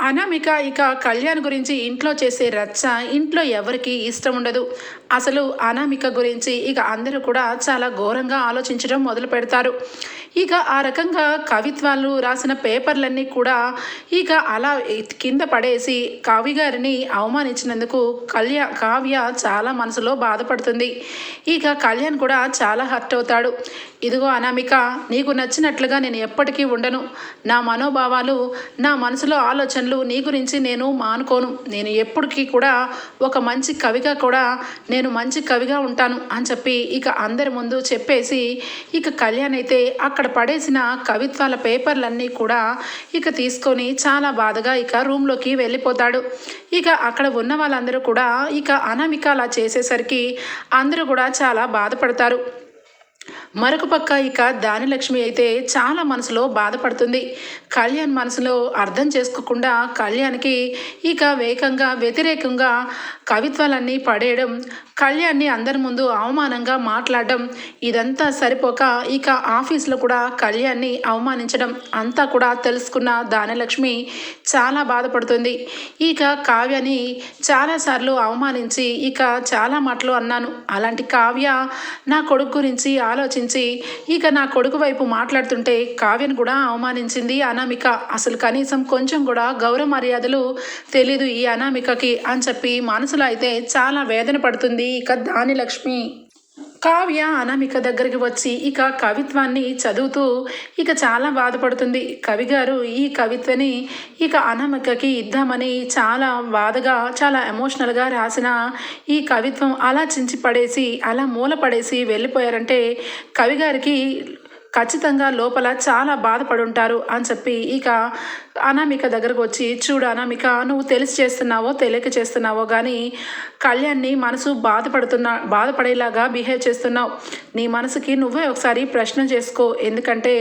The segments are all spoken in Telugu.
అనామిక ఇక కళ్యాణ్ గురించి ఇంట్లో చేసే రచ్చ ఇంట్లో ఎవరికి ఇష్టం ఉండదు. అసలు అనామిక గురించి ఇక అందరూ కూడా చాలా ఘోరంగా ఆలోచించడం మొదలు పెడతారు ఇక ఆ రకంగా కవిత్వాలు రాసిన పేపర్లన్నీ కూడా ఇక అలా కింద పడేసి కవి గారిని అవమానించినందుకు కళ్యాణ్ కావ్య చాలా మనసులో బాధపడుతుంది. ఇక కళ్యాణ్ కూడా చాలా హర్ట్ అవుతాడు. ఇదిగో అనామిక నీకు నచ్చినట్లుగా నేను ఎప్పటికీ ఉండను. నా మనోభావాలు నా మనసులో ఆలోచనలు నీ గురించి నేను మానుకోను. నేను ఎప్పటికీ కూడా ఒక మంచి కవిగా కూడా నేను మంచి కవిగా ఉంటాను అని చెప్పి ఇక అందరి ముందు చెప్పేసి ఇక కళ్యాణ్ అయితే అక్కడ పడేసిన కవిత్వాల పేపర్లన్నీ కూడా ఇక తీసుకొని చాలా బాధగా ఇక రూమ్లోకి వెళ్ళిపోతాడు. ఇక అక్కడ ఉన్న వాళ్ళందరూ కూడా ఇక అనామిక అలా చేసేసరికి అందరూ కూడా చాలా బాధపడతారు. మరొక పక్క ఇక దానిలక్ష్మి అయితే చాలా మనసులో బాధపడుతుంది. కళ్యాణ్ మనసులో అర్థం చేసుకోకుండా కళ్యాణ్కి ఇక వేగంగా వ్యతిరేకంగా కవిత్వాలన్నీ పడేయడం కళ్యాణ్ని అందరి ముందు అవమానంగా మాట్లాడడం ఇదంతా సరిపోక ఇక ఆఫీస్లో కూడా కళ్యాణ్ని అవమానించడం అంతా కూడా తెలుసుకున్న దానలక్ష్మి చాలా బాధపడుతుంది. ఇక కావ్యని చాలాసార్లు అవమానించి ఇక చాలా మాటలు అన్నాను. అలాంటి కావ్య నా కొడుకు గురించి ఆలోచించి ఇక నా కొడుకు వైపు మాట్లాడుతుంటే కావ్యను కూడా అవమానించింది అనామిక. అసలు కనీసం కొంచెం కూడా గౌరవ మర్యాదలు తెలీదు ఈ అనామికకి అని చెప్పి మనసులో అయితే చాలా వేదన పడుతుంది ఇక దాని లక్ష్మి. కావ్య అనామిక దగ్గరికి వచ్చి ఇక కవిత్వాన్ని చదువుతూ ఇక చాలా బాధపడుతుంది. కవి గారు ఈ కవిత్వని ఇక అనామికకి ఇద్దామని చాలా బాధగా చాలా ఎమోషనల్గా రాసిన ఈ కవిత్వం అలా చించి పడేసి అలా మూల పడేసి వెళ్ళిపోయారంటే కవి గారికి ఖచ్చితంగా లోపల చాలా బాధపడుంటారు అని చెప్పి ఇక అనామిక దగ్గరకు వచ్చి చూడు అనామిక నువ్వు తెలిసి చేస్తున్నావో తెలియక చేస్తున్నావో కానీ కళ్యాణ్ని మనసు బాధపడుతున్నా బాధపడేలాగా బిహేవ్ చేస్తున్నావు. నీ మనసుకి నువ్వే ఒకసారి ప్రశ్న చేసుకో. ఎందుకంటే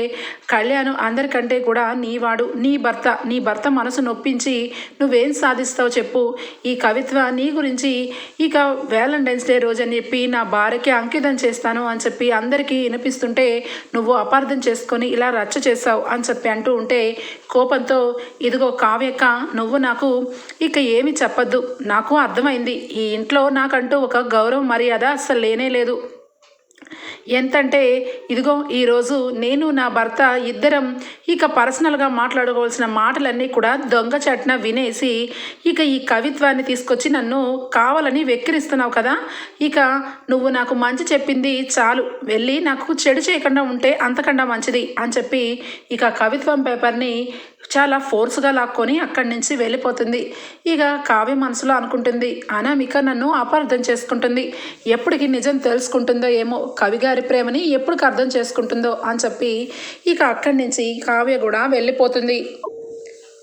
కళ్యాణ్ అందరికంటే కూడా నీవాడు. నీ భర్త నీ భర్త మనసు నొప్పించి నువ్వేం సాధిస్తావు చెప్పు. ఈ కవిత్వ నీ గురించి ఇక వ్యాలంటైన్స్ డే రోజు అని చెప్పి నా భార్యకి అంకితం చేస్తాను అని చెప్పి అందరికీ వినిపిస్తుంటే నువ్వు అపార్థం చేసుకొని ఇలా రచ్చ చేసావు అని చెప్పి అంటూ ఉంటే కోపంతో ఇదిగో కావ్యక్క నువ్వు నాకు ఇక ఏమి చెప్పద్దు. నాకు అర్థమైంది. ఈ ఇంట్లో నాకంటూ ఒక గౌరవ మర్యాద అస్సలు లేనే లేదు. ఎంతంటే ఇదిగో ఈరోజు నేను నా భర్త ఇద్దరం ఇక పర్సనల్గా మాట్లాడుకోవాల్సిన మాటలన్నీ కూడా దొంగ చట్న వినేసి ఇక ఈ కవిత్వాన్ని తీసుకొచ్చి నన్ను కావాలని వెక్కిరిస్తున్నావు కదా? ఇక నువ్వు నాకు మంచి చెప్పింది చాలు. వెళ్ళి నాకు చెడు చేయకుండా ఉంటే అంతకన్నా మంచిది అని చెప్పి ఇక కవిత్వం పేపర్ని చాలా ఫోర్స్గా లాక్కొని అక్కడి నుంచి వెళ్ళిపోతుంది. ఇక కావ్య మనసులో అనుకుంటుంది అనామిక నన్ను అపార్థం చేసుకుంటుంది. ఎప్పటికి నిజం తెలుసుకుంటుందో ఏమో కవి గారి ప్రేమని ఎప్పటికి అర్థం చేసుకుంటుందో అని చెప్పి ఇక అక్కడి నుంచి కావ్య కూడా వెళ్ళిపోతుంది.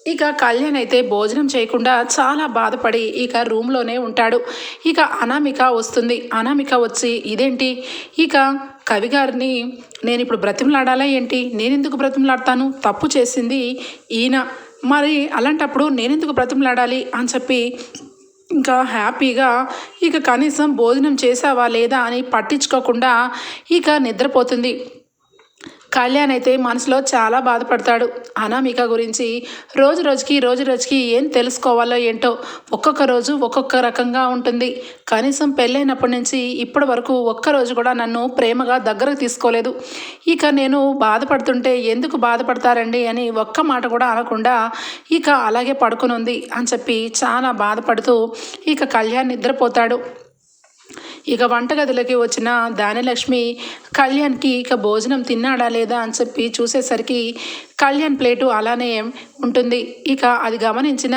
ఇక కళ్యాణ్ అయితే భోజనం చేయకుండా చాలా బాధపడి ఇక రూమ్లోనే ఉంటాడు. ఇక అనామిక వస్తుంది. అనామిక వచ్చి ఇదేంటి? ఇక కవి గారిని నేను ఇప్పుడు బ్రతిమలాడాలా ఏంటి? నేనెందుకు బ్రతిమలాడతాను? తప్పు చేసింది ఈయన. మరి అలాంటప్పుడు నేనెందుకు బ్రతిమలాడాలి? అని చెప్పి ఇంకా హ్యాపీగా ఇక కనీసం భోజనం చేసావా లేదా? అని పట్టించుకోకుండా ఇక నిద్రపోతుంది. కళ్యాణ్ అయితే మనసులో చాలా బాధపడతాడు. అనామిక గురించి రోజు రోజుకి రోజు రోజుకి ఏం తెలుసుకోవాలో ఏంటో ఒక్కొక్క రోజు ఒక్కొక్క రకంగా ఉంటుంది. కనీసం పెళ్ళైనప్పటి నుంచి ఇప్పటి వరకు ఒక్కరోజు కూడా నన్ను ప్రేమగా దగ్గరకు తీసుకోలేదు. ఇక నేను బాధపడుతుంటే ఎందుకు బాధపడతారండి అని ఒక్క మాట కూడా అనకుండా ఇక అలాగే పడుకుని ఉంది అని చెప్పి చాలా బాధపడుతూ ఇక కళ్యాణ్ నిద్రపోతాడు. ఇక వంటగదిలోకి వచ్చిన దానిలక్ష్మి కళ్యాణ్కి ఇక భోజనం తిన్నాడా లేదా అని చెప్పి చూసేసరికి కళ్యాణ్ ప్లేటు అలానే ఉంటుంది. ఇక అది గమనించిన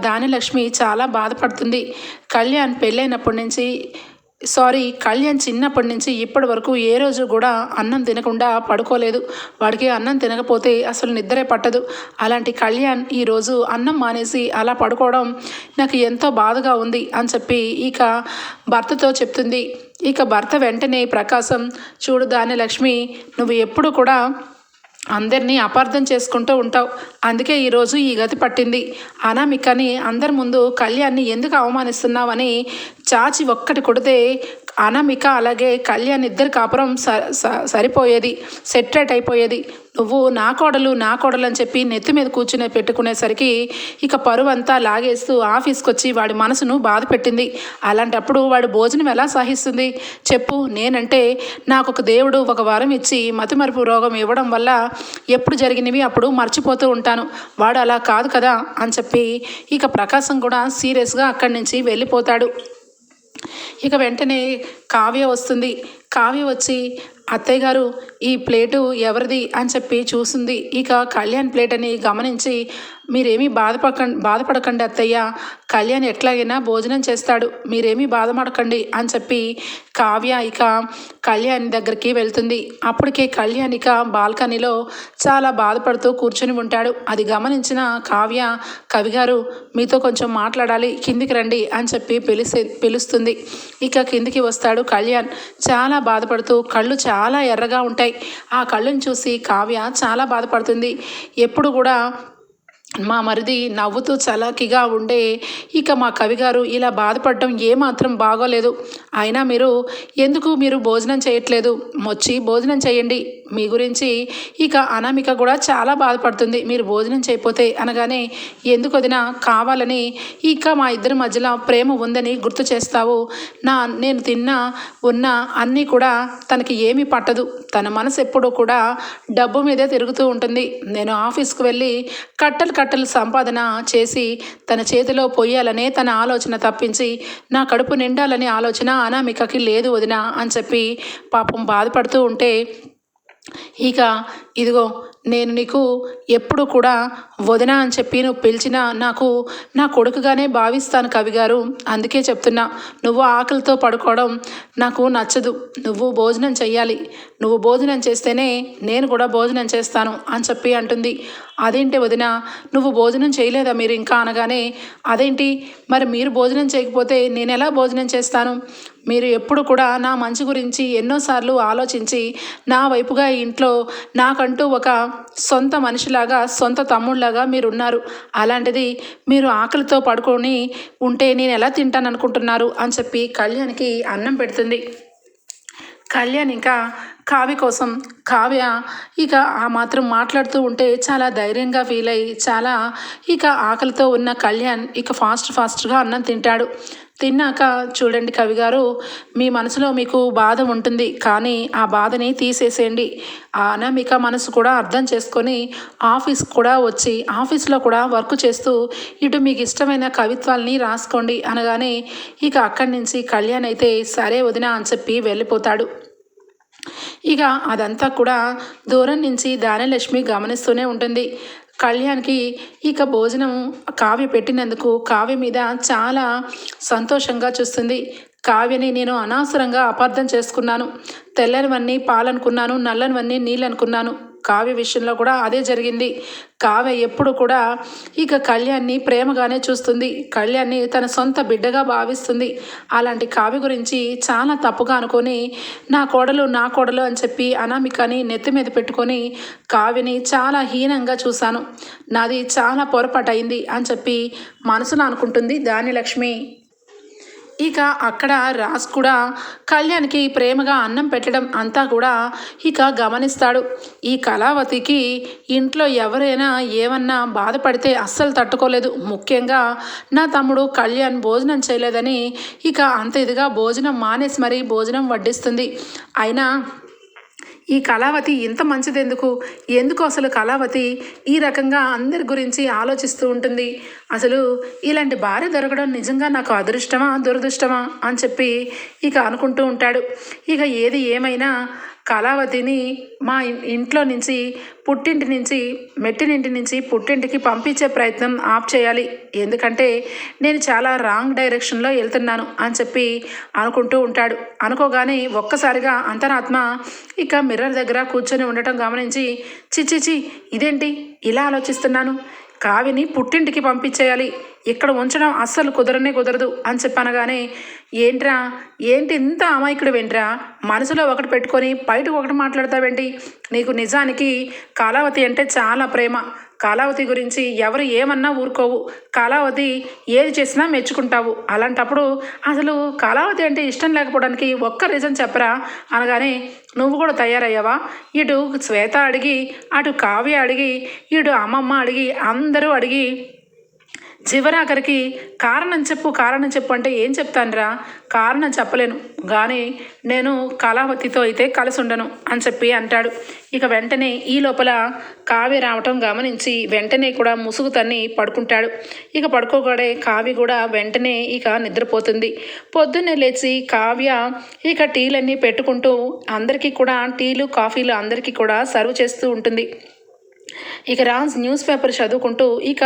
దానిలక్ష్మి చాలా బాధపడుతుంది. కళ్యాణ్ పెళ్ళైనప్పటి నుంచి సారీ కళ్యాణ్ చిన్నప్పటి నుంచి ఇప్పటి వరకు ఏ రోజు కూడా అన్నం తినకుండా పడుకోలేదు. వాడికి అన్నం తినకపోతే అసలు నిద్రే పట్టదు. అలాంటి కళ్యాణ్ ఈరోజు అన్నం మానేసి అలా పడుకోవడం నాకు ఎంతో బాధగా ఉంది అని చెప్పి ఇక భర్తతో చెప్తుంది. ఇక భర్త వెంటనే ప్రకాశం చూడు దాని లక్ష్మి నువ్వు ఎప్పుడు కూడా అందరినీ అపార్థం చేసుకుంటూ ఉంటావు. అందుకే ఈరోజు ఈ గతి పట్టింది. అనామికని అందరి ముందు కళ్యాణ్ని ఎందుకు అవమానిస్తున్నావని చాచి ఒక్కటి కొడితే అనామిక అలాగే కళ్యాణ్ ఇద్దరు కాపురం స- స- సరిపోయేది. సెట్రేట్ అయిపోయేది. నువ్వు నా కోడలు నా కోడలు అని చెప్పి నెత్తి మీద కూర్చునే పెట్టుకునేసరికి ఇక పరువంతా లాగేస్తూ ఆఫీస్కి వచ్చి వాడి మనసును బాధ పెట్టింది. అలాంటప్పుడు వాడు భోజనం ఎలా సహిస్తుంది చెప్పు నేనంటే నాకు ఒక దేవుడు ఒక వరం ఇచ్చి మతిమరుపు రోగం ఇవ్వడం వల్ల ఎప్పుడు జరిగినవి అప్పుడు మర్చిపోతూ ఉంటాను. వాడు అలా కాదు కదా అని చెప్పి ఇక ప్రకాశం కూడా సీరియస్గా అక్కడి నుంచి వెళ్ళిపోతాడు. ఇక వెంటనే కావ్య వస్తుంది. కావ్య వచ్చి అత్తయ్య గారు ఈ ప్లేటు ఎవరిది? అని చెప్పి చూసింది ఇక కళ్యాణ్ ప్లేట్ అని గమనించి మీరేమీ బాధపడకండి బాధపడకండి అత్తయ్య. కళ్యాణ్ ఎట్లాగైనా భోజనం చేస్తాడు. మీరేమీ బాధపడకండి అని చెప్పి కావ్య ఇక కళ్యాణ్ దగ్గరికి వెళ్తుంది. అప్పటికే కళ్యాణ్ ఇక బాల్కనీలో చాలా బాధపడుతూ కూర్చొని ఉంటాడు. అది గమనించిన కావ్య కవిగారు మీతో కొంచెం మాట్లాడాలి. కిందికి రండి అని చెప్పి పిలిసే పిలుస్తుంది. ఇక కిందికి వస్తాడు కళ్యాణ్. చాలా బాధపడుతూ కళ్ళు చాలా ఎర్రగా ఉంటాయి. ఆ కళ్ళుని చూసి కావ్య చాలా బాధపడుతుంది. ఎప్పుడు కూడా మా మరిది నవ్వుతూ చలాకిగా ఉండే ఇక మా కవిగారు ఇలా బాధపడటం ఏమాత్రం బాగోలేదు. అయినా మీరు ఎందుకు మీరు భోజనం చేయట్లేదు? వచ్చి భోజనం చేయండి. మీ గురించి ఇక అనామిక కూడా చాలా బాధపడుతుంది. మీరు భోజనం చేయకపోతే అనగానే ఎందుకు వదినా కావాలని ఇక మా ఇద్దరి మధ్యలో ప్రేమ ఉందని గుర్తు చేస్తావు. నా నేను తిన్నా ఉన్న అన్నీ కూడా తనకి ఏమీ పట్టదు. తన మనసు ఎప్పుడూ కూడా డబ్బు మీదే తిరుగుతూ ఉంటుంది. నేను ఆఫీస్కి వెళ్ళి కట్టలు కట్టలు సంపాదన చేసి తన చేతిలో పొయ్యాలనే తన ఆలోచన తప్పించి నా కడుపు నిండాలనే ఆలోచన అనామికకి లేదు వదిన అని చెప్పి పాపం బాధపడుతూ ఉంటే ఇక ఇదిగో నేను నీకు ఎప్పుడు కూడా వదిన అని చెప్పి నువ్వు పిలిచినా నాకు నా కొడుకుగానే భావిస్తాను కవిగారు అందుకే చెప్తున్నా నువ్వు ఆకలితో పడుకోవడం నాకు నచ్చదు. నువ్వు భోజనం చెయ్యాలి. నువ్వు భోజనం చేస్తేనే నేను కూడా భోజనం చేస్తాను అని చెప్పి అంటుంది. అదేంటి వదిన నువ్వు భోజనం చేయలేదా మీరు ఇంకా అనగానే అదేంటి? మరి మీరు భోజనం చేయకపోతే నేను ఎలా భోజనం చేస్తాను? మీరు ఎప్పుడు కూడా నా మంచి గురించి ఎన్నోసార్లు ఆలోచించి నా వైపుగా ఇంట్లో నాకంటూ ఒక సొంత మనిషిలాగా సొంత తమ్ముళ్ళలాగా మీరు ఉన్నారు అలాంటిది మీరు ఆకలితో పడుకొని ఉంటే నేను ఎలా తింటాను అనుకుంటున్నారు అని చెప్పి కళ్యాణ్కి అన్నం పెడుతుంది. కళ్యాణ్ ఇంకా కావ్య కోసం కావ్య ఇక ఆ మాత్రం మాట్లాడుతూ ఉంటే చాలా ధైర్యంగా ఫీల్ అయ్యి చాలా ఇక ఆకలితో ఉన్న కళ్యాణ్ ఇక ఫాస్ట్ ఫాస్ట్గా అన్నం తింటాడు. తిన్నాక చూడండి కవి గారు మీ మనసులో మీకు బాధ ఉంటుంది కానీ ఆ బాధని తీసేసేయండి. ఆ అనామిక మనసు కూడా అర్థం చేసుకొని ఆఫీస్ కూడా వచ్చి ఆఫీస్లో కూడా వర్క్ చేస్తూ ఇటు మీకు ఇష్టమైన కవిత్వాల్ని రాసుకోండి అనగానే ఇక అక్కడి నుంచి కళ్యాణ్ అయితే సరే వదినా అని చెప్పి వెళ్ళిపోతాడు. ఇక అదంతా కూడా దూరం నుంచి దానలక్ష్మి గమనిస్తూనే ఉంటుంది. కళ్యాణ్కి ఇక భోజనం కావ్య పెట్టినందుకు కావ్య మీద చాలా సంతోషంగా చూస్తుంది. కావ్యని నేను అనవసరంగా అపార్థం చేసుకున్నాను. తెల్లనివన్నీ పాలనుకున్నాను నల్లనివన్నీ నీళ్ళు అనుకున్నాను కావ్య విషయంలో కూడా అదే జరిగింది. కావ్య ఎప్పుడు కూడా ఇక కళ్యాణ్ని ప్రేమగానే చూస్తుంది. కళ్యాణ్ని తన సొంత బిడ్డగా భావిస్తుంది. అలాంటి కావ్య గురించి చాలా తప్పుగా అనుకొని నా కోడలు నా కోడలు అని చెప్పి అనామికని నెత్తి మీద పెట్టుకొని కావ్యని చాలా హీనంగా చూశాను. నాది చాలా పొరపాటు అయింది అని చెప్పి మనసులో అనుకుంటుంది దానిలక్ష్మి ఇక అక్కడ రాజ్ కూడా కళ్యాణ్కి ప్రేమగా అన్నం పెట్టడం అంతా కూడా ఇక గమనిస్తాడు. ఈ కళావతికి ఇంట్లో ఎవరైనా ఏమన్నా బాధపడితే అస్సలు తట్టుకోలేదు. ముఖ్యంగా నా తమ్ముడు కళ్యాణ్ భోజనం చేయలేదని ఇక అంత ఇదిగా భోజనం మానేసి మరీ భోజనం వడ్డిస్తుంది. అయినా ఈ కళావతి ఇంత మంచిది ఎందుకు ఎందుకు అసలు కళావతి ఈ రకంగా అందరి గురించి ఆలోచిస్తూ ఉంటుంది? అసలు ఇలాంటి భార్య దొరకడం నిజంగా నాకు అదృష్టమా దురదృష్టమా అని చెప్పి ఇక అనుకుంటూ ఉంటాడు. ఇక ఏది ఏమైనా కళావతిని మా ఇంట్లో నుంచి పుట్టింటి నుంచి మెట్టినింటి నుంచి పుట్టింటికి పంపించే ప్రయత్నం ఆప్ చేయాలి. ఎందుకంటే నేను చాలా రాంగ్ డైరెక్షన్లో వెళ్తున్నాను అని చెప్పి అనుకుంటూ ఉంటాడు. అనుకోగానే ఒక్కసారిగా అంతరాత్మ ఇక మిర్రర్ దగ్గర కూర్చొని ఉండటం గమనించి చిచ్చిచి ఇదేంటి? ఇలా ఆలోచిస్తున్నాను. కావిని పుట్టింటికి పంపించేయాలి. ఇక్కడ ఉంచడం అస్సలు కుదరనే కుదరదు అని చెప్పనగానే ఏంట్రా? ఏంటి ఇంత అమాయకుడు వెంట్రా? మనసులో ఒకటి పెట్టుకొని బయటకు ఒకటి మాట్లాడతావేంటి? నీకు నిజానికి కాలావతి అంటే చాలా ప్రేమ. కాలావతి గురించి ఎవరు ఏమన్నా ఊరుకోవు. కాలావతి ఏది చేసినా మెచ్చుకుంటావు. అలాంటప్పుడు అసలు కాలావతి అంటే ఇష్టం లేకపోవడానికి ఒక్క రీజన్ చెప్పరా? అనగానే నువ్వు కూడా తయారయ్యావా? ఇటు శ్వేత అడిగి అటు కావ్య అడిగి ఇటు అమ్మమ్మ అడిగి అందరూ అడిగి చివరాఖరికి కారణం చెప్పు కారణం చెప్పు అంటే ఏం చెప్తానురా? కారణం చెప్పలేను. కానీ నేను కళావతితో అయితే కలిసి ఉండను అని చెప్పి అంటాడు. ఇక వెంటనే ఈ లోపల కావ్య రావటం గమనించి వెంటనే కూడా ముసుగు తన్ని పడుకుంటాడు. ఇక పడుకోగాడే కావ్య కూడా వెంటనే ఇక నిద్రపోతుంది. పొద్దున్నే లేచి కావ్య ఇక టీలన్నీ పెట్టుకుంటూ అందరికీ కూడా టీలు కాఫీలు అందరికీ కూడా సర్వ్ చేస్తూ ఉంటుంది. ఇక రాజ్ న్యూస్ పేపర్ చదువుకుంటూ ఇక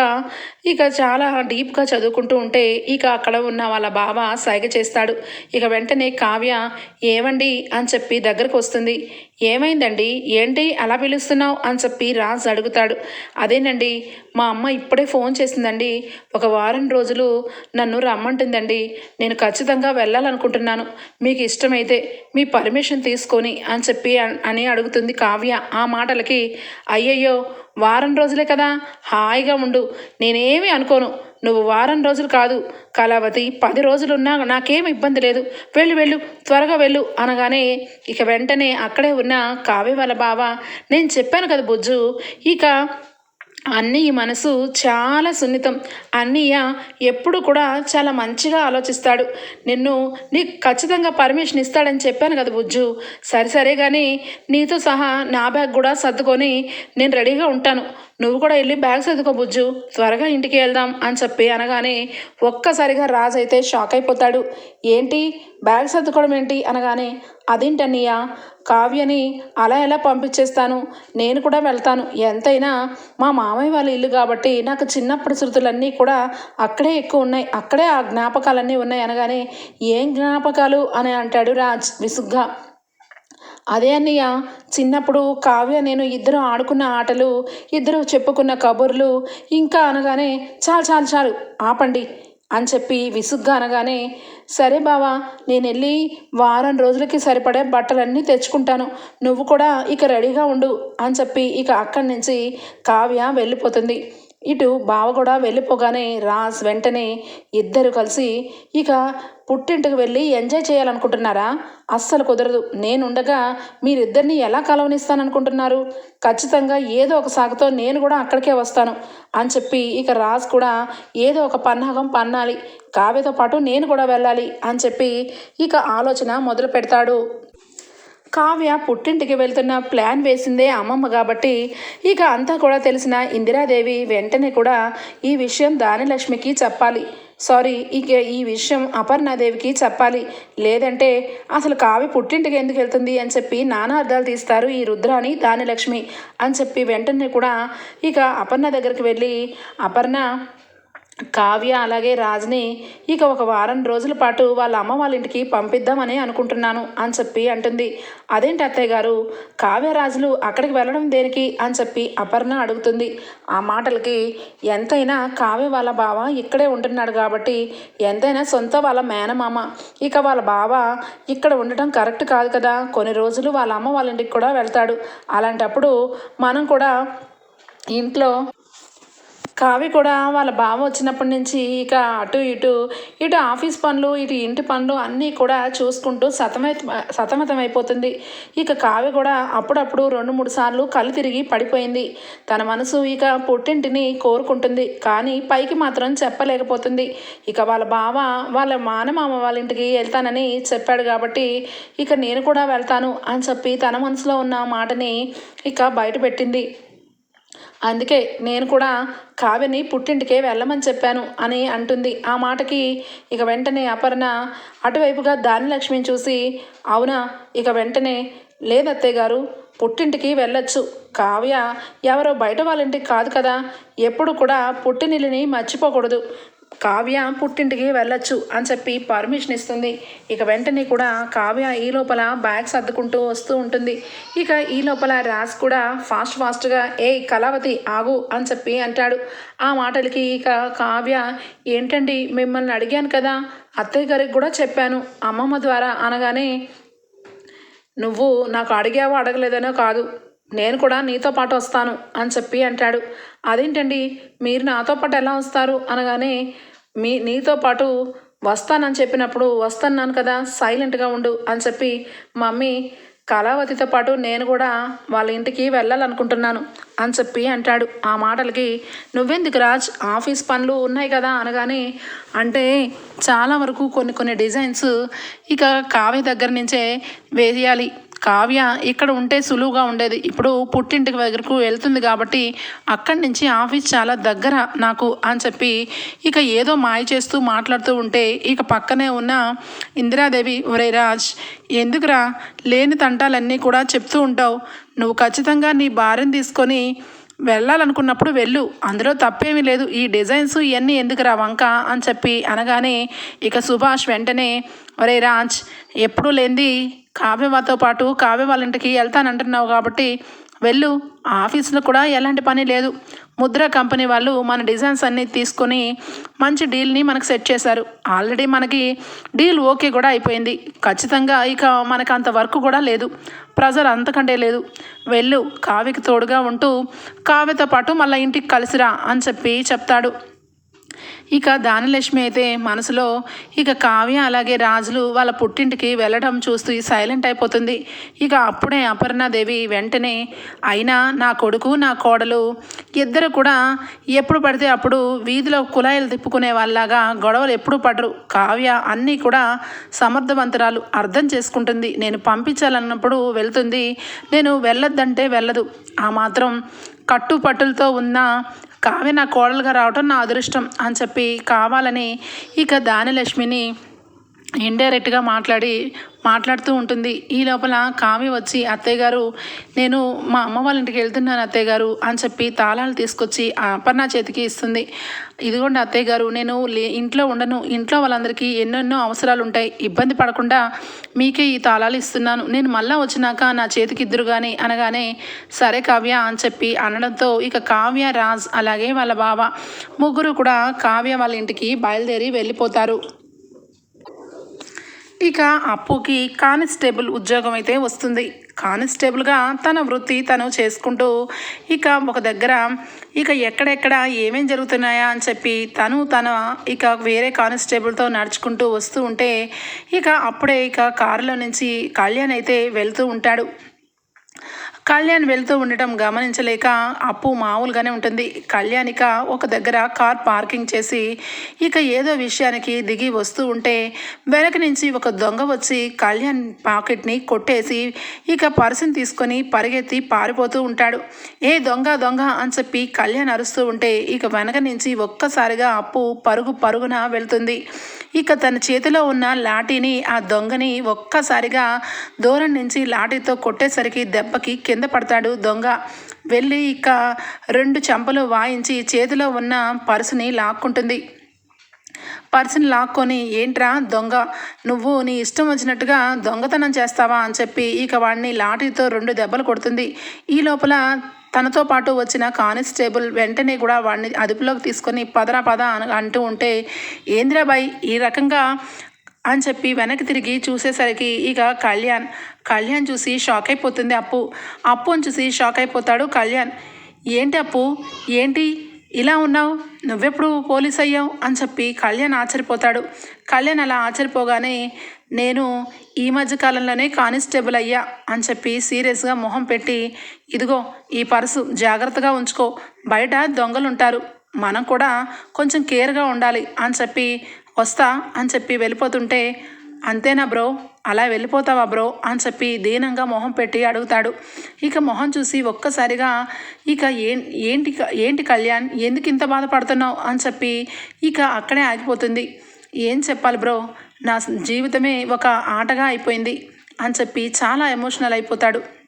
ఇక చాలా డీప్గా చదువుకుంటూ ఉంటే ఇక అక్కడ ఉన్న వాళ్ళ బావ సైగ చేస్తాడు. ఇక వెంటనే కావ్య ఏవండి? అని చెప్పి దగ్గరకు వస్తుంది. ఏమైందండి? ఏంటి అలా పిలుస్తున్నావు? అని చెప్పి రాజ్ అడుగుతాడు. అదేనండి మా అమ్మ ఇప్పుడే ఫోన్ చేసిందండి. ఒక వారం రోజులు నన్ను రమ్మంటుందండి. నేను ఖచ్చితంగా వెళ్ళాలనుకుంటున్నాను. మీకు ఇష్టమైతే మీ పర్మిషన్ తీసుకొని అని చెప్పి అని అడుగుతుంది కావ్య. ఆ మాటలకి అయ్యయ్యో వారం రోజులే కదా. హాయిగా ఉండు. నేనేమి అనుకోను. నువ్వు వారం రోజులు కాదు. కళావతి పది రోజులున్నా నాకేం ఇబ్బంది లేదు. వెళ్ళు వెళ్ళు. త్వరగా వెళ్ళు అనగానే ఇక వెంటనే అక్కడే ఉన్న కావ్య వాళ్ళ బావ నేను చెప్పాను కదా బుజ్జు ఇక అన్నయ్య మనసు చాలా సున్నితం. అన్నయ్య ఎప్పుడు కూడా చాలా మంచిగా ఆలోచిస్తాడు. నిన్ను నీకు ఖచ్చితంగా పర్మిషన్ ఇస్తాడని చెప్పాను కదా బుజ్జు. సరే సరే కానీ నీతో సహా నా బ్యాగ్ కూడా సర్దుకొని నేను రెడీగా ఉంటాను. నువ్వు కూడా వెళ్ళి బ్యాగ్ సర్దుకో బుజ్జు. త్వరగా ఇంటికి వెళ్దాం అని చెప్పి అనగానే ఒక్కసారిగా రాజు అయితే షాక్ అయిపోతాడు. ఏంటి? బ్యాగ్ సర్దుకోవడం ఏంటి? అనగానే అదేంటన్నయ్య? కావ్యని అలా ఎలా పంపించేస్తాను? నేను కూడా వెళ్తాను. ఎంతైనా మా మామయ్య వాళ్ళ ఇల్లు కాబట్టి నాకు చిన్నప్పటి శృతులన్నీ కూడా అక్కడే ఎక్కువ ఉన్నాయి. అక్కడే ఆ జ్ఞాపకాలన్నీ ఉన్నాయి. అనగానే ఏం జ్ఞాపకాలు? అని అంటాడు రాజ్ విసుగ్గా. అదే అన్నయ్య చిన్నప్పుడు కావ్య నేను ఇద్దరు ఆడుకున్న ఆటలు ఇద్దరు చెప్పుకున్న కబుర్లు ఇంకా అనగానే చాలు చాలు చాలు ఆపండి అని చెప్పి విసుగ్గా అనగానే సరే బావా నేను వెళ్ళి వారం రోజులకి సరిపడే బట్టలన్నీ తెచ్చుకుంటాను నువ్వు కూడా ఇక రెడీగా ఉండు అని చెప్పి ఇక అక్కడి నుంచి కావ్య వెళ్ళిపోతుంది. ఇటు బావ కూడా వెళ్ళిపోగానే రాజ్ వెంటనే ఇద్దరు కలిసి ఇక పుట్టింటికి వెళ్ళి ఎంజాయ్ చేయాలనుకుంటున్నారా? అస్సలు కుదరదు. నేనుండగా మీరిద్దరిని ఎలా కలవనిస్తాననుకుంటున్నారు? ఖచ్చితంగా ఏదో ఒక సాగుతో నేను కూడా అక్కడికే వస్తాను. అని చెప్పి ఇక రాజ్ కూడా ఏదో ఒక పన్నాగం పన్నాలి. కావ్యతో పాటు నేను కూడా వెళ్ళాలి అని చెప్పి ఇక ఆలోచన మొదలు పెడతాడు కావ్య పుట్టింటికి వెళ్తున్న ప్లాన్ వేసిందే అమ్మమ్మ కాబట్టి ఇక అంతా కూడా తెలిసిన ఇందిరాదేవి వెంటనే కూడా ఈ విషయం దానిలక్ష్మికి చెప్పాలి. సారీ ఇక ఈ విషయం అపర్ణాదేవికి చెప్పాలి. లేదంటే అసలు కావ్య పుట్టింటికి ఎందుకు వెళ్తుంది అని చెప్పి నానా అర్థాలు తీస్తారు ఈ రుద్రాని దానిలక్ష్మి అని చెప్పి వెంటనే కూడా ఇక అపర్ణ దగ్గరికి వెళ్ళి అపర్ణ కావ్య అలాగే రాజ్ని ఇక ఒక వారం రోజుల పాటు వాళ్ళ అమ్మ వాళ్ళ ఇంటికి పంపిద్దామని అనుకుంటున్నాను అని చెప్పి అంటుంది. అదేంటి అత్తయ్య గారు? కావ్య రాజులు అక్కడికి వెళ్ళడం దేనికి అని చెప్పి అపర్ణ అడుగుతుంది. ఆ మాటలకి ఎంతైనా కావ్య వాళ్ళ బావ ఇక్కడే ఉంటున్నాడు కాబట్టి ఎంతైనా సొంత వాళ్ళ మేనమామ. ఇక వాళ్ళ బావ ఇక్కడ ఉండటం కరెక్ట్ కాదు కదా. కొన్ని రోజులు వాళ్ళ అమ్మ వాళ్ళ ఇంటికి కూడా వెళ్తాడు. అలాంటప్పుడు మనం కూడా ఇంట్లో కావి కూడా వాళ్ళ బావ వచ్చినప్పటి నుంచి ఇక అటు ఇటు ఇటు ఆఫీస్ పనులు ఇటు ఇంటి పనులు అన్నీ కూడా చూసుకుంటూ సతమై సతమతమైపోతుంది. ఇక కావి కూడా అప్పుడప్పుడు రెండు మూడు సార్లు కళ్ళు తిరిగి పడిపోయింది. తన మనసు ఇక పుట్టింటిని కోరుకుంటుంది. కానీ పైకి మాత్రం చెప్పలేకపోతుంది. ఇక వాళ్ళ బావ వాళ్ళ మానమామ వాళ్ళ ఇంటికి వెళ్తానని చెప్పాడు కాబట్టి ఇక నేను కూడా వెళ్తాను అని చెప్పి తన మనసులో ఉన్న మాటని ఇక బయట పెట్టింది అందుకే నేను కూడా కావ్యని పుట్టింటికే వెళ్ళమని చెప్పాను అని అంటుంది. ఆ మాటకి ఇక వెంటనే అపర్ణ అటువైపుగా దానిలక్ష్మిని చూసి అవునా ఇక వెంటనే లేదత్తయ్య గారు పుట్టింటికి వెళ్ళొచ్చు. కావ్య ఎవరో బయట వాళ్ళ ఇంటికి కాదు కదా ఎప్పుడు కూడా పుట్టినిల్లిని మర్చిపోకూడదు. కావ్య పుట్టింటికి వెళ్ళొచ్చు అని చెప్పి పర్మిషన్ ఇస్తుంది. ఇక వెంటనే కూడా కావ్య ఈ లోపల బ్యాగ్ సర్దుకుంటూ వస్తూ ఉంటుంది. ఇక ఈ లోపల రాజ్ కూడా ఫాస్ట్ ఫాస్ట్గా ఏ కళావతి ఆగు అని చెప్పి అంటాడు. ఆ మాటలకి ఇక కావ్య ఏంటండి మిమ్మల్ని అడిగాను కదా అత్తయ్య గారికి కూడా చెప్పాను. అమ్మమ్మ ద్వారా అనగానే నువ్వు నాకు అడిగావో అడగలేదనో కాదు నేను కూడా నీతో పాటు వస్తాను అని చెప్పి అంటాడు. అదేంటండి మీరు నాతో పాటు ఎలా వస్తారు? అనగానే మీ నీతో పాటు వస్తానని చెప్పినప్పుడు వస్తున్నాను కదా సైలెంట్గా ఉండు అని చెప్పి మమ్మీ కళావతితో పాటు నేను కూడా వాళ్ళ ఇంటికి వెళ్ళాలనుకుంటున్నాను అని చెప్పి అంటాడు. ఆ మాటలకి నువ్వెందుకు రాజ్ ఆఫీస్ పనులు ఉన్నాయి కదా అనగానే అంటే చాలా వరకు కొన్ని కొన్ని డిజైన్స్ ఇక కావ్య దగ్గర నుంచే వేయాలి. కావ్య ఇక్కడ ఉంటే సులువుగా ఉండేది. ఇప్పుడు పుట్టింటికి దగ్గరకు వెళ్తుంది కాబట్టి అక్కడి నుంచి ఆఫీస్ చాలా దగ్గర నాకు అని చెప్పి ఇక ఏదో మాయ చేస్తూ మాట్లాడుతూ ఉంటే ఇక పక్కనే ఉన్న ఇందిరాదేవి ఒరే రాజ్ ఎందుకురా లేని తంటాలన్నీ కూడా చెప్తూ ఉంటావు? నువ్వు ఖచ్చితంగా నీ భార్యను తీసుకొని వెళ్ళాలనుకున్నప్పుడు వెళ్ళు అందులో తప్పేమీ లేదు. ఈ డిజైన్స్ ఇవన్నీ ఎందుకురా వంక అని చెప్పి అనగానే ఇక సుభాష్ వెంటనే ఒరే రాజ్ ఎప్పుడు లేనిది కావ్యవాతో పాటు కావ్య వాళ్ళ ఇంటికి వెళ్తానంటున్నావు కాబట్టి వెళ్ళు. ఆఫీస్లో కూడా ఎలాంటి పని లేదు. ముద్ర కంపెనీ వాళ్ళు మన డిజైన్స్ అన్నీ తీసుకొని మంచి డీల్ని మనకు సెట్ చేశారు. ఆల్రెడీ మనకి డీల్ ఓకే కూడా అయిపోయింది. ఖచ్చితంగా ఇక మనకు అంత వర్క్ కూడా లేదు. ప్రెజర్ అంతకంటే లేదు. వెళ్ళు. కావ్యకి తోడుగా ఉంటూ కావ్యతో పాటు మళ్ళీ ఇంటికి కలిసిరా అని చెప్పి చెప్తాడు. ఇక దానలక్ష్మి అయితే మనసులో ఇక కావ్య అలాగే రాజులు వాళ్ళ పుట్టింటికి వెళ్ళడం చూస్తూ సైలెంట్ అయిపోతుంది. ఇక అప్పుడే అపర్ణాదేవి వెంటనే అయినా నా కొడుకు నా కోడలు ఇద్దరు కూడా ఎప్పుడు పడితే అప్పుడు వీధిలో కుళాయిలు తిప్పుకునే వాళ్ళలాగా గొడవలు ఎప్పుడు పడరు. కావ్య అన్నీ కూడా సమర్థవంతురాలు. అర్థం చేసుకుంటుంది. నేను పంపించాలన్నప్పుడు వెళ్తుంది. నేను వెళ్ళొద్దంటే వెళ్ళదు. ఆ మాత్రం కట్టుపట్టులతో ఉన్న కావ్య నా కోడలుగా రావటం నా అదృష్టం అని చెప్పి కావాలని ఇక దానిలక్ష్మిని ఇండైరెక్ట్గా మాట్లాడి మాట్లాడుతూ ఉంటుంది. ఈ లోపల కావ్య వచ్చి అత్తయ్య గారు నేను మా అమ్మ వాళ్ళ ఇంటికి వెళ్తున్నాను అత్తయ్య గారు అని చెప్పి తాళాలు తీసుకొచ్చి ఆ అపర్ణ చేతికి ఇస్తుంది. ఇదిగోండి అత్తయ్య గారు నేను లే ఇంట్లో ఉండను. ఇంట్లో వాళ్ళందరికీ ఎన్నెన్నో అవసరాలు ఉంటాయి. ఇబ్బంది పడకుండా మీకే ఈ తాళాలు ఇస్తున్నాను. నేను మళ్ళీ వచ్చినాక నా చేతికి ఇద్దరు కానీ అనగానే సరే కావ్య అని చెప్పి అనడంతో ఇక కావ్య రాజ్ అలాగే వాళ్ళ బావ ముగ్గురు కూడా కావ్య వాళ్ళ ఇంటికి బయలుదేరి వెళ్ళిపోతారు. ఇక అప్పుకి కానిస్టేబుల్ ఉద్యోగం అయితే వస్తుంది. కానిస్టేబుల్గా తన వృత్తి తను చేసుకుంటూ ఇక ఒక దగ్గర ఇక ఎక్కడెక్కడ ఏమేం జరుగుతున్నాయా అని చెప్పి తను తన ఇక వేరే కానిస్టేబుల్తో నడుచుకుంటూ వస్తూ ఉంటే ఇక అప్పుడే ఇక కారులో నుంచి కళ్యాణ్ అయితే వెళ్తూ ఉంటాడు. కళ్యాణ్ వెళ్తూ ఉండటం గమనించలేక అప్పు మామూలుగానే ఉంటుంది. కళ్యాణిక ఒక దగ్గర కార్ పార్కింగ్ చేసి ఇక ఏదో విషయానికి దిగి వస్తూ ఉంటే వెనక నుంచి ఒక దొంగ వచ్చి కళ్యాణ్ పాకెట్ని కొట్టేసి ఇక పర్సుని తీసుకొని పరిగెత్తి పారిపోతూ ఉంటాడు. ఏ దొంగ దొంగ అని చెప్పి కళ్యాణ్ అరుస్తూ ఉంటే ఇక వెనక నుంచి ఒక్కసారిగా అప్పు పరుగు పరుగున వెళ్తుంది. ఇక తన చేతిలో ఉన్న లాఠీని ఆ దొంగని ఒక్కసారిగా దూరం నుంచి లాఠీతో కొట్టేసరికి దెబ్బకి కింద పడతాడు. దొంగ వెళ్ళి ఇక రెండు చెంపలు వాయించి చేతిలో ఉన్న పర్సుని లాక్కుంటుంది. పర్సుని లాక్కొని ఏంట్రా దొంగ నువ్వు నీ ఇష్టం వచ్చినట్టుగా దొంగతనం చేస్తావా? అని చెప్పి ఇక వాడిని లాఠీతో రెండు దెబ్బలు కొడుతుంది. ఈ లోపల తనతో పాటు వచ్చిన కానిస్టేబుల్ వెంటనే కూడా వాడిని అదుపులోకి తీసుకొని పదరా పద అని అంటూ ఉంటే ఏంద్రాబాయ్ ఈ రకంగా? అని చెప్పి వెనక్కి తిరిగి చూసేసరికి ఇక కళ్యాణ్ కళ్యాణ్ చూసి షాక్ అయిపోతుంది అప్పు. అప్పుని చూసి షాక్ అయిపోతాడు కళ్యాణ్. ఏంటి అప్పు? ఏంటి? ఇలా ఉన్నావు? నువ్వెప్పుడు పోలీస్ అయ్యావు? అని చెప్పి కళ్యాణ్ ఆశ్చర్యపోతాడు. కళ్యాణ్ అలా ఆశ్చర్యపోగానే నేను ఈ మధ్య కాలంలోనే కానిస్టేబుల్ అయ్యా అని చెప్పి సీరియస్గా మొహం పెట్టి ఇదిగో ఈ పర్సు జాగ్రత్తగా ఉంచుకో. బయట దొంగలు ఉంటారు మనం కూడా కొంచెం కేర్గా ఉండాలి అని చెప్పి వస్తా అని చెప్పి వెళ్ళిపోతుంటే అంతేనా బ్రో? అలా వెళ్ళిపోతావా బ్రో? అని చెప్పి దీనంగా మొహం పెట్టి అడుగుతాడు. ఇక మొహం చూసి ఒక్కసారిగా ఇక ఏ ఏంటి ఏంటి కళ్యాణ్? ఎందుకు ఇంత బాధపడుతున్నావు? అని చెప్పి ఇక అక్కడే ఆగిపోతుంది. ఏం చెప్పాలి బ్రో? నా జీవితమే ఒక ఆటగా అయిపోయింది అని చెప్పి చాలా ఎమోషనల్ అయిపోతాడు.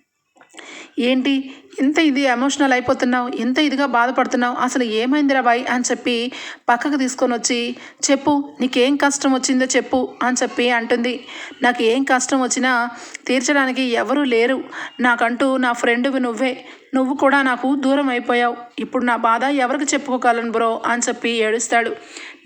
ఏంటి? ఇంత ఇది ఎమోషనల్ అయిపోతున్నావు ఇంత ఇదిగా బాధపడుతున్నావు అసలు ఏమైందిరా బాయ్ అని చెప్పి పక్కకు తీసుకొని వచ్చి చెప్పు నీకేం కష్టం వచ్చిందో చెప్పు అని చెప్పి అంటుంది. నాకు ఏం కష్టం వచ్చినా తీర్చడానికి ఎవరూ లేరు. నాకంటూ నా ఫ్రెండ్వి నువ్వే. నువ్వు కూడా నాకు దూరం అయిపోయావు. ఇప్పుడు నా బాధ ఎవరికి చెప్పుకోగలను బ్రో అని చెప్పి ఏడుస్తాడు.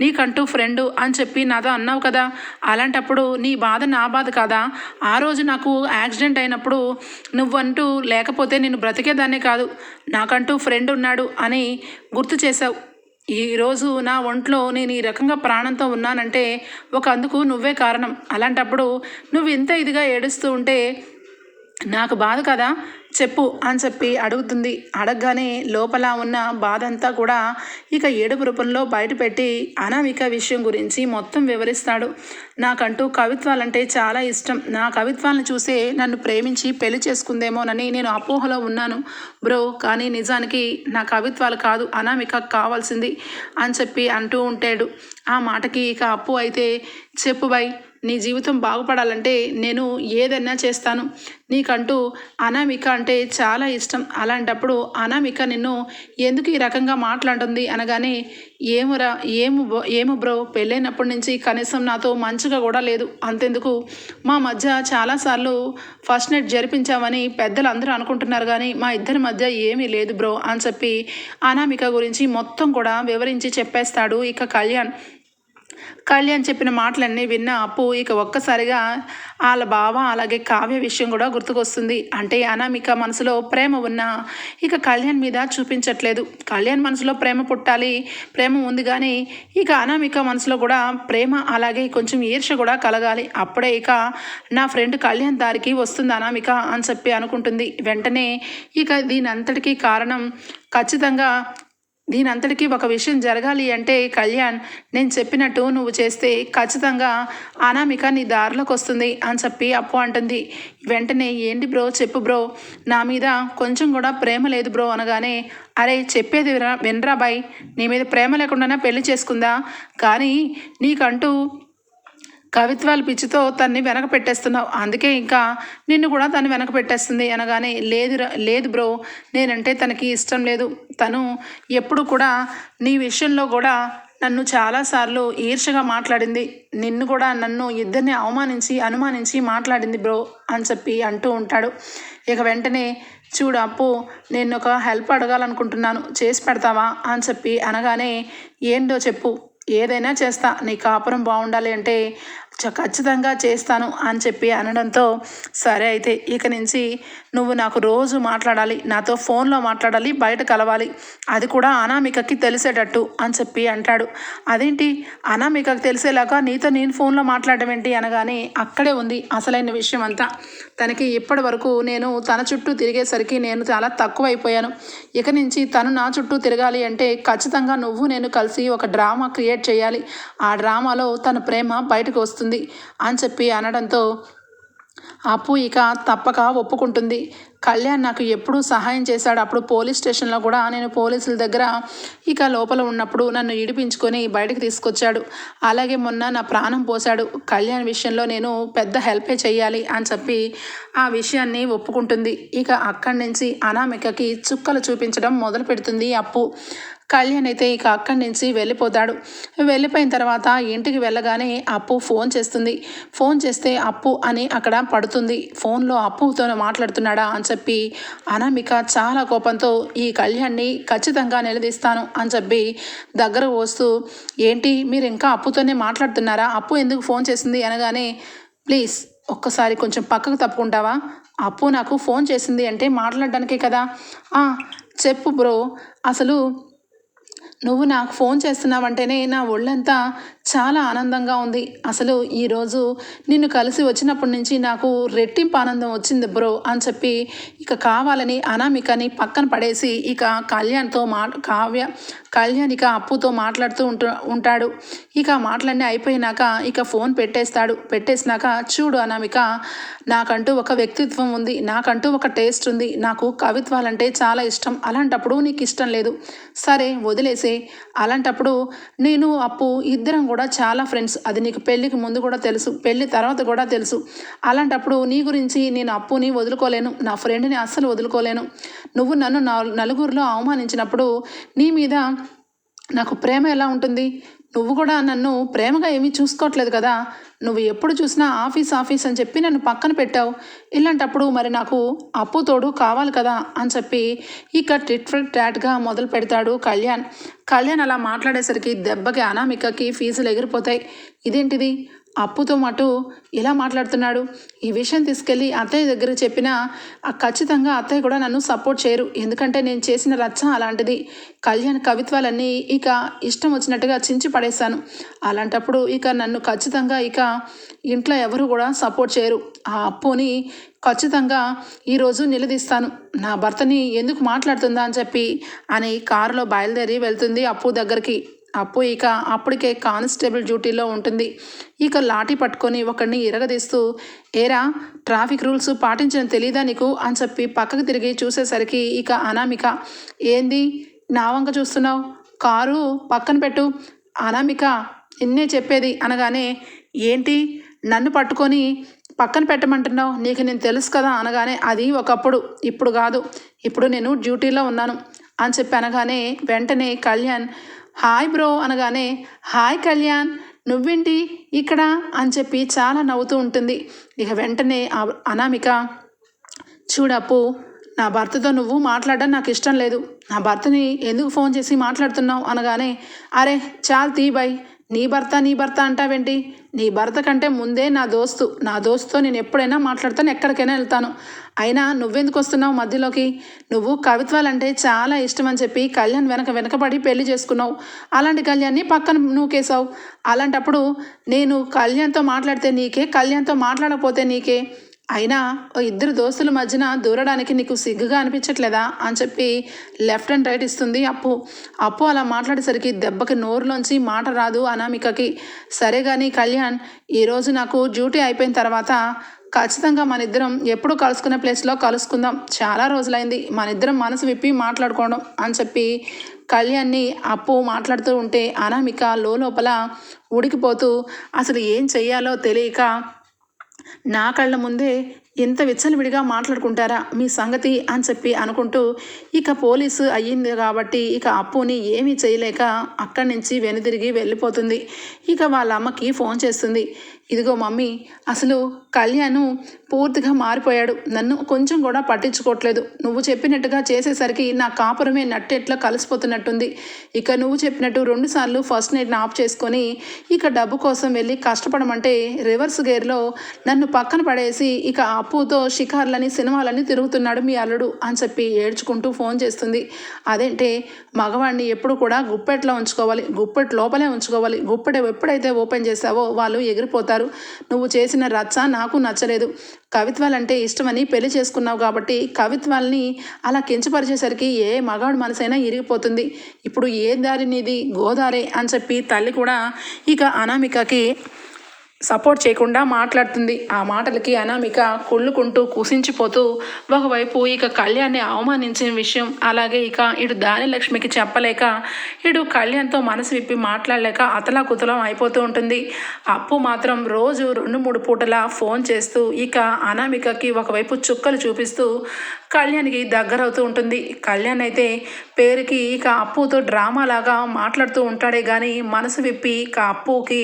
నీకంటూ ఫ్రెండు అని చెప్పి నాతో అన్నావు కదా. అలాంటప్పుడు నీ బాధ నా బాధ కాదా? ఆ రోజు నాకు యాక్సిడెంట్ అయినప్పుడు నువ్వంటూ లేకపోతే నేను బ్రతికేదాన్నే కాదు. నాకంటూ ఫ్రెండ్ ఉన్నాడు అని గుర్తు చేశావు. ఈరోజు నా ఒంట్లో నేను ఈ రకంగా ప్రాణంతో ఉన్నానంటే ఒక అందుకు నువ్వే కారణం. అలాంటప్పుడు నువ్వు ఇంత ఇదిగా ఏడుస్తూ ఉంటే నాకు బాధ కదా? చెప్పు అని చెప్పి అడుగుతుంది. అడగగానే లోపల ఉన్న బాధ అంతా కూడా ఇక ఏడుపు రూపంలో బయటపెట్టి అనామిక విషయం గురించి మొత్తం వివరిస్తాడు. నాకంటూ కవిత్వాలంటే చాలా ఇష్టం. నా కవిత్వాలను చూసే నన్ను ప్రేమించి పెళ్ళి చేసుకుందేమోనని నేను అపోహలో ఉన్నాను. బ్రో కానీ నిజానికి నా కవిత్వాలు కాదు అనామిక కావాల్సింది అని చెప్పి అంటూ ఉంటాడు. ఆ మాటకి ఇక అప్పు అయితే చెప్పు బై. నీ జీవితం బాగుపడాలంటే నేను ఏదైనా చేస్తాను. నీకంటూ అనామిక అంటే చాలా ఇష్టం. అలాంటప్పుడు అనామిక నిన్ను ఎందుకు ఈ రకంగా మాట్లాడుతుంది అనగానే ఏమురా ఏము ఏము బ్రో పెళ్ళైనప్పటి నుంచి కనీసం నాతో మంచిగా కూడా లేదు. అంతెందుకు? మా మధ్య చాలాసార్లు ఫస్ట్ నైట్ జరిపించామని పెద్దలు అందరూ అనుకుంటున్నారు కానీ మా ఇద్దరి మధ్య ఏమీ లేదు బ్రో అని చెప్పి అనామిక గురించి మొత్తం కూడా వివరించి చెప్పేస్తాడు ఇక కళ్యాణ్. కళ్యాణ్ చెప్పిన మాటలన్నీ విన్న అప్పు ఇక ఒక్కసారిగా వాళ్ళ బావ అలాగే కావ్య విషయం కూడా గుర్తుకొస్తుంది. అంటే అనామిక మనసులో ప్రేమ ఉన్నా ఇక కళ్యాణ్ మీద చూపించట్లేదు. కళ్యాణ్ మనసులో ప్రేమ పుట్టాలి ప్రేమ ఉంది కానీ ఇక అనామిక మనసులో కూడా ప్రేమ అలాగే కొంచెం ఈర్ష కూడా కలగాలి. అప్పుడే ఇక నా ఫ్రెండ్ కళ్యాణ్ దారికి వస్తుంది అనామిక అని చెప్పి అనుకుంటుంది. వెంటనే ఇక దీని అంతటికీ కారణం ఖచ్చితంగా దీనంతటికీ ఒక విషయం జరగాలి అంటే కళ్యాణ్ నేను చెప్పినట్టు నువ్వు చేస్తే ఖచ్చితంగా అనామిక నీ దారిలోకి వస్తుంది అని చెప్పి అప్పు అంటుంది. వెంటనే ఏంటి బ్రో చెప్పు బ్రో నా మీద కొంచెం కూడా ప్రేమ లేదు బ్రో అనగానే అరే చెప్పేది వినరా వినరా బాయ్ నీ మీద ప్రేమ లేకుండానే పెళ్ళి చేసుకుందా? కానీ నీకంటూ కవిత్వాల పిచ్చితో తన్ని వెనక పెట్టేస్తున్నావు అందుకే ఇంకా నిన్ను కూడా తను వెనక పెట్టేస్తుంది అనగానే లేదు లేదు బ్రో నేనంటే తనకి ఇష్టం లేదు. తను ఎప్పుడు కూడా నీ విషయంలో కూడా నన్ను చాలాసార్లు ఈర్షగా మాట్లాడింది. నిన్ను కూడా నన్ను ఇద్దరిని అవమానించి అనుమానించి మాట్లాడింది బ్రో అని చెప్పి అంటూ ఉంటాడు. ఇక వెంటనే చూడు అప్పు నేను ఒక హెల్ప్ అడగాలనుకుంటున్నాను. చేసి పెడతావా? అని చెప్పి అనగానే ఏంటో చెప్పు. ఏదైనా చేస్తా. నీ కాపురం బాగుండాలి అంటే ఖచ్చితంగా చేస్తాను అని చెప్పి అనడంతో సరే అయితే ఇక నుంచి నువ్వు నాకు రోజు మాట్లాడాలి నాతో ఫోన్లో మాట్లాడాలి బయట కలవాలి అది కూడా అనామికకి తెలిసేటట్టు అని చెప్పి అంటాడు. అదేంటి? అనామికకు తెలిసేలాగా నీతో నేను ఫోన్లో మాట్లాడడం ఏంటి అనగానే అక్కడే ఉంది అసలైన విషయం అంతా తనకి ఇప్పటి వరకు నేను తన చుట్టూ తిరిగేసరికి నేను చాలా తక్కువ అయిపోయాను ఇక నుంచి తను నా చుట్టూ తిరగాలి అంటే ఖచ్చితంగా నువ్వు నేను కలిసి ఒక డ్రామా క్రియేట్ చేయాలి. ఆ డ్రామాలో తన ప్రేమ బయటకు వస్తుంది. అని చెప్పి అనడంతో అప్పు ఇక తప్పక ఒప్పుకుంటుంది. కళ్యాణ్ నాకు ఎప్పుడు సహాయం చేశాడు. అప్పుడు పోలీస్ స్టేషన్లో కూడా నేను పోలీసుల దగ్గర ఇక లోపల ఉన్నప్పుడు నన్ను ఇడిపించుకొని బయటకు తీసుకొచ్చాడు. అలాగే మొన్న నా ప్రాణం పోశాడు. కళ్యాణ్ విషయంలో నేను పెద్ద హెల్పే చేయాలి అని చెప్పి ఆ విషయాన్ని ఒప్పుకుంటుంది. ఇక అక్కడి నుంచి అనామికకి చుక్కలు చూపించడం మొదలు పెడుతుంది అప్పు. కళ్యాణ్ అయితే ఇక అక్కడి నుంచి వెళ్ళిపోతాడు. వెళ్ళిపోయిన తర్వాత ఇంటికి వెళ్ళగానే అప్పు ఫోన్ చేస్తుంది. ఫోన్ చేస్తే అప్పు అని అక్కడ పడుతుంది. ఫోన్లో అప్పుతో మాట్లాడుతున్నాడా అని చెప్పి అనామిక చాలా కోపంతో ఈ కళ్యాణ్ని ఖచ్చితంగా నిలదీస్తాను అని చెప్పి దగ్గర వస్తూ ఏంటి మీరు ఇంకా అప్పుతోనే మాట్లాడుతున్నారా? అప్పు ఎందుకు ఫోన్ చేసింది? అనగానే ప్లీజ్ ఒక్కసారి కొంచెం పక్కకు తప్పుకుంటావా? అప్పు నాకు ఫోన్ చేసింది అంటే మాట్లాడడానికే కదా. చెప్పు బ్రో. అసలు నువ్వు నాకు ఫోన్ చేస్తున్నావంటేనే నా ఒళ్ళంతా చాలా ఆనందంగా ఉంది. అసలు ఈరోజు నిన్ను కలిసి వచ్చినప్పటి నుంచి నాకు రెట్టింపు ఆనందం వచ్చింది బ్రో అని చెప్పి ఇక కావాలని అనామికని పక్కన పడేసి ఇక కళ్యాణ్తో మా కావ్య కళ్యాణ్ ఇక అప్పుతో మాట్లాడుతూ ఉంటు ఉంటాడు. ఇక మాటలన్నీ అయిపోయినాక ఇక ఫోన్ పెట్టేస్తాడు. పెట్టేసినాక చూడు అనామిక నాకంటూ ఒక వ్యక్తిత్వం ఉంది. నాకంటూ ఒక టేస్ట్ ఉంది. నాకు కవిత్వాలంటే చాలా ఇష్టం. అలాంటప్పుడు నీకు ఇష్టం లేదు. సరే వదిలేసే. అలాంటప్పుడు నేను అప్పు ఇద్దరం కూడా కూడా చాలా ఫ్రెండ్స్ అది నీకు పెళ్ళికి ముందు కూడా తెలుసు పెళ్ళి తర్వాత కూడా తెలుసు. అలాంటప్పుడు నీ గురించి నేను అప్పుని వదులుకోలేను నా ఫ్రెండ్ని అస్సలు వదులుకోలేను. నువ్వు నన్ను నా- నలుగురిలో అవమానించినప్పుడు నీ మీద నాకు ప్రేమ ఎలా ఉంటుంది? నువ్వు కూడా నన్ను ప్రేమగా ఏమీ చూసుకోవట్లేదు కదా. నువ్వు ఎప్పుడు చూసినా ఆఫీస్ ఆఫీస్ అని చెప్పి నన్ను పక్కన పెట్టావు. ఇలాంటప్పుడు మరి నాకు అప్పు తోడు కావాలి కదా అని చెప్పి ఇక టిట్ ఫర్ టాట్గా మొదలు పెడతాడు కళ్యాణ్. కళ్యాణ్ అలా మాట్లాడేసరికి దెబ్బకి అనామికకి ఫీజులు ఎగిరిపోతాయి. ఇదేంటిది? అప్పుతో మటు ఇలా మాట్లాడుతున్నాడు? ఈ విషయం తీసుకెళ్ళి అత్తయ్య దగ్గర చెప్పినా ఆ ఖచ్చితంగా అత్తయ్య కూడా నన్ను సపోర్ట్ చేయరు. ఎందుకంటే నేను చేసిన రచ్చ అలాంటిది. కళ్యాణ్ కవిత్వాలన్నీ ఇక ఇష్టం వచ్చినట్టుగా చించి పడేశాను. అలాంటప్పుడు ఇక నన్ను ఖచ్చితంగా ఇక ఇంట్లో ఎవరు కూడా సపోర్ట్ చేయరు. ఆ అప్పుని ఖచ్చితంగా ఈరోజు నిలదీస్తాను. నా భర్తని ఎందుకు మాట్లాడుతుందా అని చెప్పి అని కారులో బయలుదేరి వెళ్తుంది అప్పు దగ్గరికి. అప్పు ఇక అప్పటికే కానిస్టేబుల్ డ్యూటీలో ఉంటుంది. ఇక లాఠీ పట్టుకొని ఒకడిని ఇరగదీస్తూ ఏరా ట్రాఫిక్ రూల్స్ పాటించడం తెలీదా నీకు? అని చెప్పి పక్కకు తిరిగి చూసేసరికి ఇక అనామిక ఏంది? నా వంక చూస్తున్నావు? కారు పక్కన పెట్టు. అనామిక నిన్నే చెప్పేది అనగానే ఏంటి? నన్ను పట్టుకొని పక్కన పెట్టమంటున్నావు? నీకు నేను తెలుసు కదా? అనగానే అది ఒకప్పుడు ఇప్పుడు కాదు. ఇప్పుడు నేను డ్యూటీలో ఉన్నాను. అని చెప్పి అనగానే వెంటనే కళ్యాణ్ హాయ్ బ్రో అనగానే హాయ్ కళ్యాణ్ నువ్వేంటి ఇక్కడ? అని చెప్పి చాలా నవ్వుతూ ఉంటుంది. ఇక వెంటనే అనామిక చూడప్పు నా భర్తతో నువ్వు మాట్లాడడం నాకు ఇష్టం లేదు. నా భర్తని ఎందుకు ఫోన్ చేసి మాట్లాడుతున్నావు? అనగానే అరే చాలు తీ బై నీ భర్త నీ భర్త అంటావేంటి? నీ భర్త కంటే ముందే నా దోస్తు నా దోస్తుతో నేను ఎప్పుడైనా మాట్లాడతాను ఎక్కడికైనా వెళ్తాను. అయినా నువ్వెందుకు వస్తున్నావు మధ్యలోకి? నువ్వు కవిత్వాలంటే చాలా ఇష్టం అని చెప్పి కళ్యాణ్ వెనక వెనకబడి పెళ్ళి చేసుకున్నావు. అలాంటి కళ్యాణ్ని పక్కన నూకేశావు. అలాంటప్పుడు నేను కళ్యాణ్తో మాట్లాడితే నీకే కళ్యాణ్తో మాట్లాడకపోతే నీకే. అయినా ఓ ఇద్దరు దోస్తుల మధ్యన దూరడానికి నీకు సిగ్గుగా అనిపించట్లేదా? అని చెప్పి లెఫ్ట్ అండ్ రైట్ ఇస్తుంది అప్పు. అప్పు అలా మాట్లాడేసరికి దెబ్బకి నోరులోంచి మాట రాదు అనామికకి. సరే కానీ కళ్యాణ్ ఈరోజు నాకు డ్యూటీ అయిపోయిన తర్వాత ఖచ్చితంగా మన ఇద్దరం ఎప్పుడు కలుసుకునే ప్లేస్లో కలుసుకుందాం. చాలా రోజులైంది మన ఇద్దరం మనసు విప్పి మాట్లాడుకోవడం అని చెప్పి కళ్యాణ్ని అప్పు మాట్లాడుతూ ఉంటే అనామిక లోపల ఉడికిపోతూ అసలు ఏం చెయ్యాలో తెలియక నా కళ్ళ ముందే ఎంత విచ్చలవిడిగా మాట్లాడుకుంటారా మీ సంగతి అని చెప్పి అనుకుంటూ ఇక పోలీసు అయ్యింది కాబట్టి ఇక అప్పుని ఏమీ చేయలేక అక్కడి నుంచి వెనుదిరిగి వెళ్ళిపోతుంది. ఇక వాళ్ళ అమ్మకి ఫోన్ చేస్తుంది. ఇదిగో మమ్మీ అసలు కళ్యాణ్ పూర్తిగా మారిపోయాడు. నన్ను కొంచెం కూడా పట్టించుకోవట్లేదు నువ్వు చెప్పినట్టుగా చేసేసరికి నా కాపురమే నట్టెట్లా కలిసిపోతున్నట్టుంది. ఇక నువ్వు చెప్పినట్టు రెండుసార్లు ఫస్ట్ నైట్ని ఆఫ్ చేసుకొని ఇక డబ్బు కోసం వెళ్ళి కష్టపడమంటే రివర్స్ గేర్లో నన్ను పక్కన పడేసి ఇక అప్పుతో షికార్లని సినిమాలని తిరుగుతున్నాడు మీ అల్లుడు అని చెప్పి ఏడ్చుకుంటూ ఫోన్ చేస్తుంది. అదేంటే మగవాడిని ఎప్పుడు కూడా గుప్పెట్లో ఉంచుకోవాలి గుప్పెట్ లోపలే ఉంచుకోవాలి. గుప్పెట ఎప్పుడైతే ఓపెన్ చేసావో వాళ్ళు ఎగిరిపోతారు. నువ్వు చేసిన రచ్చ నాకు నచ్చలేదు. కవిత్వాలంటే ఇష్టమని పెళ్ళి చేసుకున్నావు కాబట్టి కవిత్వాల్ని అలా కించపరిచేసరికి ఏ మగాడు మనసైనా ఇరిగిపోతుంది. ఇప్పుడు ఏ దారి నీది? గోదారే అని చెప్పి తల్లి కూడా ఇక అనామికకి సపోర్ట్ చేయకుండా మాట్లాడుతుంది. ఆ మాటలకి అనామిక కుళ్ళుకుంటూ కుసించిపోతూ ఒకవైపు ఇక కళ్యాణ్ని అవమానించిన విషయం అలాగే ఇక ఇటు దానిలక్ష్మికి చెప్పలేక ఇటు కళ్యాణ్తో మనసు విప్పి మాట్లాడలేక అతలాకుతలం అయిపోతూ ఉంటుంది. అప్పు మాత్రం రోజు రెండు మూడు పూటలా ఫోన్ చేస్తూ ఇక అనామికకి ఒకవైపు చుక్కలు చూపిస్తూ కళ్యాణ్కి దగ్గరవుతూ ఉంటుంది. కళ్యాణ్ అయితే పేరుకి ఇక అప్పుతో డ్రామా లాగా మాట్లాడుతూ ఉంటాడే కానీ మనసు విప్పి ఇక అప్పుకి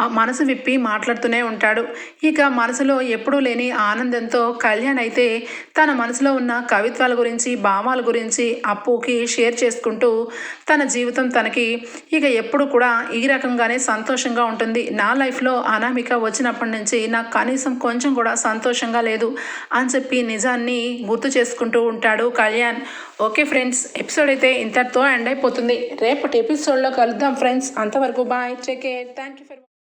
ఆ మనసు విప్పి మాట్లాడుతూనే ఉంటాడు. ఇక మనసులో ఎప్పుడూ లేని ఆనందంతో కళ్యాణ్ అయితే తన మనసులో ఉన్న కవిత్వాల గురించి భావాల గురించి అప్పుకి షేర్ చేసుకుంటూ తన జీవితం తనకి ఇక ఎప్పుడు కూడా ఈ రకంగానే సంతోషంగా ఉంటుంది. నా లైఫ్లో అనామిక వచ్చినప్పటి నుంచి నాకు కనీసం కొంచెం కూడా సంతోషంగా లేదు అని చెప్పి నిజాన్ని గుర్తు చేసుకుంటూ ఉంటాడు కళ్యాణ్. ఓకే ఫ్రెండ్స్ ఎపిసోడ్ అయితే ఇంతటితో ఎండ్ అయిపోతుంది. రేపటి ఎపిసోడ్లో కలుద్దాం ఫ్రెండ్స్. అంతవరకు bye take care thank you for